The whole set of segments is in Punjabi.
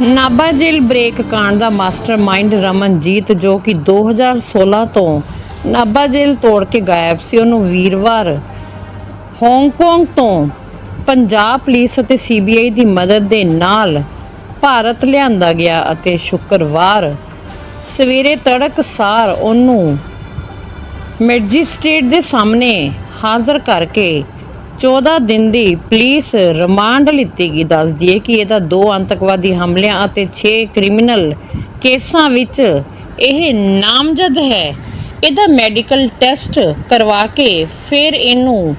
ਨਾਭਾ ਜੇਲ੍ਹ ਬ੍ਰੇਕ ਕਾਂਡ ਦਾ ਮਾਸਟਰਮਾਈਂਡ ਰਮਨਜੀਤ ਜੋ ਕਿ 2016 ਤੋਂ ਨਾਭਾ ਜੇਲ੍ਹ ਤੋੜ ਕੇ ਗਾਇਬ ਸੀ, ਉਹਨੂੰ ਵੀਰਵਾਰ ਹਾਂਗਕਾਂਗ ਤੋਂ ਪੰਜਾਬ ਪੁਲਿਸ ਅਤੇ ਸੀਬੀਆਈ ਦੀ ਮਦਦ ਦੇ ਨਾਲ ਭਾਰਤ ਲਿਆਂਦਾ ਗਿਆ ਅਤੇ ਸ਼ੁੱਕਰਵਾਰ ਸਵੇਰੇ ਤੜਕਸਾਰ ਉਹਨੂੰ ਮੈਜਿਸਟ੍ਰੇਟ ਦੇ ਸਾਹਮਣੇ ਹਾਜ਼ਰ ਕਰਕੇ 14 ਦਿਨ ਦੀ ਪੁਲਿਸ ਰਿਮਾਂਡ ਲਿੱਤੀ ਗਈ। ਦੱਸਦੀ ਹੈ ਕਿ ਇਹਦਾ ਦੋ ਅੰਤਕਵਾਦੀ ਹਮਲਿਆਂ ਅਤੇ 6 ਕ੍ਰਿਮੀਨਲ ਕੇਸਾਂ ਵਿੱਚ ਇਹ ਨਾਮਜ਼ਦ ਹੈ। ਇਹਦਾ ਮੈਡੀਕਲ ਟੈਸਟ ਕਰਵਾ ਕੇ ਫਿਰ ਇਹਨੂੰ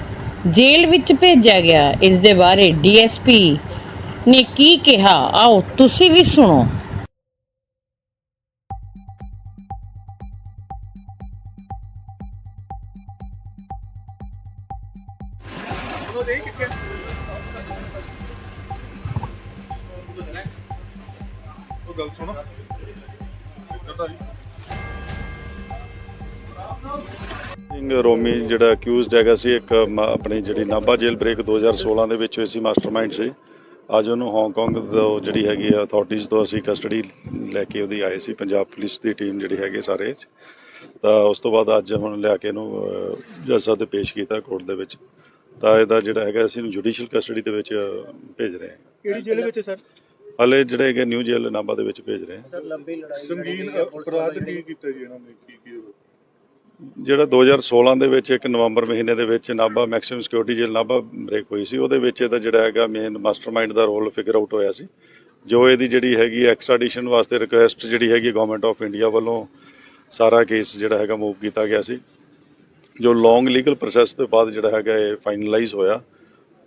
ਜੇਲ੍ਹ ਵਿੱਚ ਭੇਜਿਆ ਗਿਆ। ਇਸ ਦੇ ਬਾਰੇ ਡੀਐਸਪੀ ਨੇ ਕੀ ਕਿਹਾ? ਆਓ ਤੁਸੀਂ ਵੀ ਸੁਣੋ। ਉਹ ਗੱਲ ਸੁਣੋ। ਸਿੰਘ ਰੋਮੀ ਜਿਹੜਾ ਅਕਿਊਜ਼ਡ ਹੈਗਾ ਸੀ ਇੱਕ ਮ- ਆਪਣੀ ਜਿਹੜੀ ਨਾਭਾ ਜੇਲ੍ਹ ਬ੍ਰੇਕ 2016 ਦੇ ਵਿੱਚ ਹੋਈ ਸੀ ਮਾਸਟਰਮਾਈਂਡ ਸੀ। ਅੱਜ ਉਹਨੂੰ ਹਾਂਗਕਾਂਗ ਤੋਂ ਜਿਹੜੀ ਹੈਗੀ ਆ ਅਥਾਰਟੀਜ਼ ਤੋਂ ਅਸੀਂ ਕਸਟਡੀ ਲੈ ਕੇ ਉਹਦੀ ਆਏ ਸੀ ਪੰਜਾਬ ਪੁਲਿਸ ਦੀ ਟੀਮ ਜਿਹੜੀ ਹੈਗੀ ਸਾਰੇ ਤਾਂ ਉਸ ਤੋਂ ਬਾਅਦ ਅੱਜ ਹੁਣ ਲਿਆ ਕੇ ਇਹਨੂੰ ਅਹ, ਜੱਜ ਸਾਹਿਬ ਦੇ ਪੇਸ਼ ਕੀਤਾ ਕੋਰਟ ਦੇ ਵਿੱਚ। ਤਾਂ ਇਹਦਾ ਜਿਹੜਾ ਹੈਗਾ ਅਸੀਂ ਇਹਨੂੰ ਜੁਡੀਸ਼ੀਅਲ ਕਸਟਡੀ ਦੇ ਵਿੱਚ ਭੇਜ ਰਹੇ ਹਾਂ। ਕਿਹੜੀ ਜੇਲ੍ਹ ਵਿੱਚ ਸਰ? ਹਲੇ ਜਿਹੜੇ ਹੈਗੇ ਨਿਊ ਜੇਲ੍ਹ ਨਾਭਾ ਦੇ ਵਿੱਚ ਭੇਜ ਰਹੇ ਹਾਂ। ਸੰਗੀਨ ਅਪਰਾਧ ਕੀ ਕੀਤਾ ਜੀ ਇਹਨਾਂ ਨੇ ਕੀ ਕੀ ਜਿਹੜਾ 2016 ਦੇ ਵਿੱਚ ਇੱਕ ਨਵੰਬਰ ਮਹੀਨੇ ਦੇ ਵਿੱਚ Nabha maximum security jail Nabha break ਹੋਈ ਸੀ ਉਹਦੇ ਵਿੱਚ ਇਹਦਾ ਜਿਹੜਾ ਹੈਗਾ ਮੇਨ ਮਾਸਟਰਮਾਈਂਡ ਦਾ ਰੋਲ ਫਿਗਰ ਆਊਟ ਹੋਇਆ ਸੀ। ਜੋ ਇਹਦੀ ਜਿਹੜੀ ਹੈਗੀ ਐਕਸਟ੍ਰੈਡੀਸ਼ਨ ਵਾਸਤੇ ਰਿਕੁਐਸਟ ਜਿਹੜੀ ਹੈਗੀ ਗਵਰਨਮੈਂਟ ਆਫ ਇੰਡੀਆ ਵੱਲੋਂ ਸਾਰਾ ਕੇਸ ਜਿਹੜਾ ਹੈਗਾ ਮੂਵ ਕੀਤਾ ਗਿਆ ਸੀ। ਜੋ ਲੌਂਗ ਲੀਗਲ ਪ੍ਰੋਸੈਸ ਤੋਂ ਬਾਅਦ ਜਿਹੜਾ ਹੈਗਾ ਇਹ ਫਾਈਨਲਾਈਜ਼ ਹੋਇਆ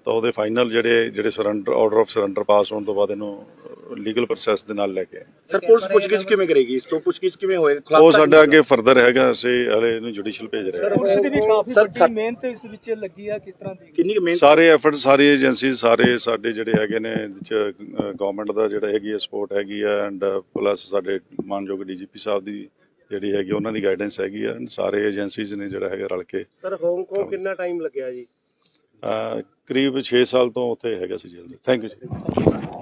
ਤਾਂ ਉਹਦੇ ਫਾਈਨਲ ਜਿਹੜੇ ਜਿਹੜੇ surrender order of surrender pass ਹੋਣ ਤੋਂ ਬਾਅਦ ਇਹਨੂੰ ਲੀਗਲ ਪ੍ਰੋਸੈਸ ਦੇ ਨਾਲ ਲੈ ਕੇ ਆਏ। ਸਰ ਪੁਲਿਸ ਪੁੱਛਗਿੱਛ ਕਿਵੇਂ ਕਰੇਗੀ? ਇਸ ਤੋਂ ਪੁੱਛਗਿੱਛ ਕਿਵੇਂ ਹੋਏਗਾ ਉਹ ਸਾਡਾ ਅੱਗੇ ਫਰਦਰ ਹੈਗਾ ਅਸੀਂ ਹਲੇ ਇਹਨੂੰ ਜੁਡੀਸ਼ੀਅਲ ਭੇਜ ਰਹੇ ਹਾਂ। ਪੁਲਿਸ ਦੀ ਵੀ ਕਾਫੀ ਸਰ, ਵੱਡੀ ਮਿਹਨਤ ਇਸ ਵਿੱਚ ਲੱਗੀ ਆ ਕਿਸ ਤਰ੍ਹਾਂ ਦੀ? ਕਿੰਨੀ ਮਿਹਨਤ? ਸਾਰੇ ਐਫਰਟ ਸਾਰੀ ਏਜੰਸੀ ਸਾਰੇ ਸਾਡੇ ਜਿਹੜੇ ਹੈਗੇ ਨੇ ਗਵਰਨਮੈਂਟ ਦਾ ਜਿਹੜਾ ਹੈਗੀ ਹੈ ਸਪੋਰਟ ਹੈਗੀ ਆ ਐਂਡ ਪਲੱਸ ਸਾਡੇ ਮਾਨਯੋਗ ਡੀਜੀਪੀ ਸਾਹਿਬ ਦੀ ਜਿਹੜੀ ਹੈਗੀ ਉਹਨਾਂ ਦੀ ਗਾਈਡੈਂਸ ਹੈਗੀ ਆ ਸਾਰੇ ਏਜੰਸੀਜ਼ ਨੇ ਜਿਹੜਾ ਹੈਗਾ ਰਲ ਕੇ ਸਰ ਹਾਂਗਕਾਂਗ ਕਿੰਨਾ ਟਾਈਮ ਲੱਗਿਆ ਜੀ? ਕਰੀਬ 6 ਸਾਲ ਤੋਂ ਉੱਥੇ ਹੈਗਾ ਸੀ ਜੇਲ੍ਹ ਥੈਂਕ ਯੂ ਜੀ।